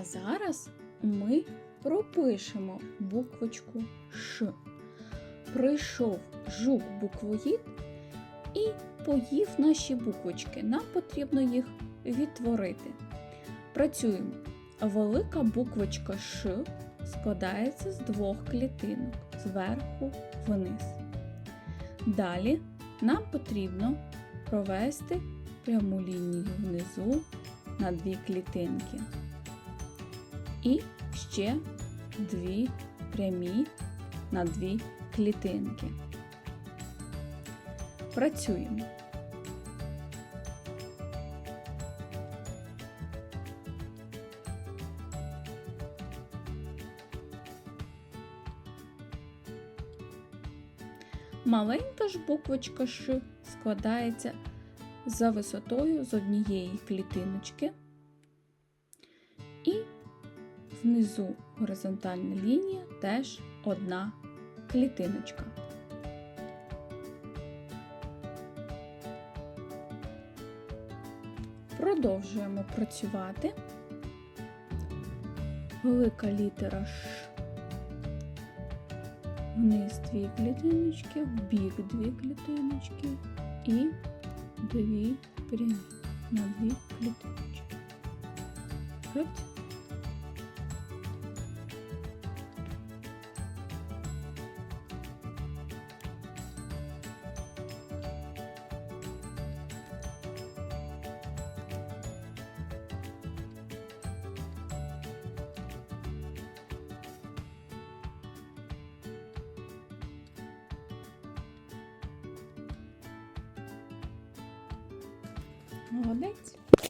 А зараз ми пропишемо буквочку Ш. Прийшов жук буквоїд і поїв наші буквочки. Нам потрібно їх відтворити. Працюємо. Велика буквочка Ш складається з двох клітинок зверху вниз. Далі нам потрібно провести пряму лінію внизу на дві клітинки. І ще дві прямі на дві клітинки. Працюємо. Маленька ж буквочка Ш складається за висотою з однієї клітиночки внизу горизонтальна лінія теж одна клітиночка. Продовжуємо працювати. Велика літера Ш. Вниз дві клітиночки, в бік дві клітиночки і дві прямі на дві клітиночки. Молодець.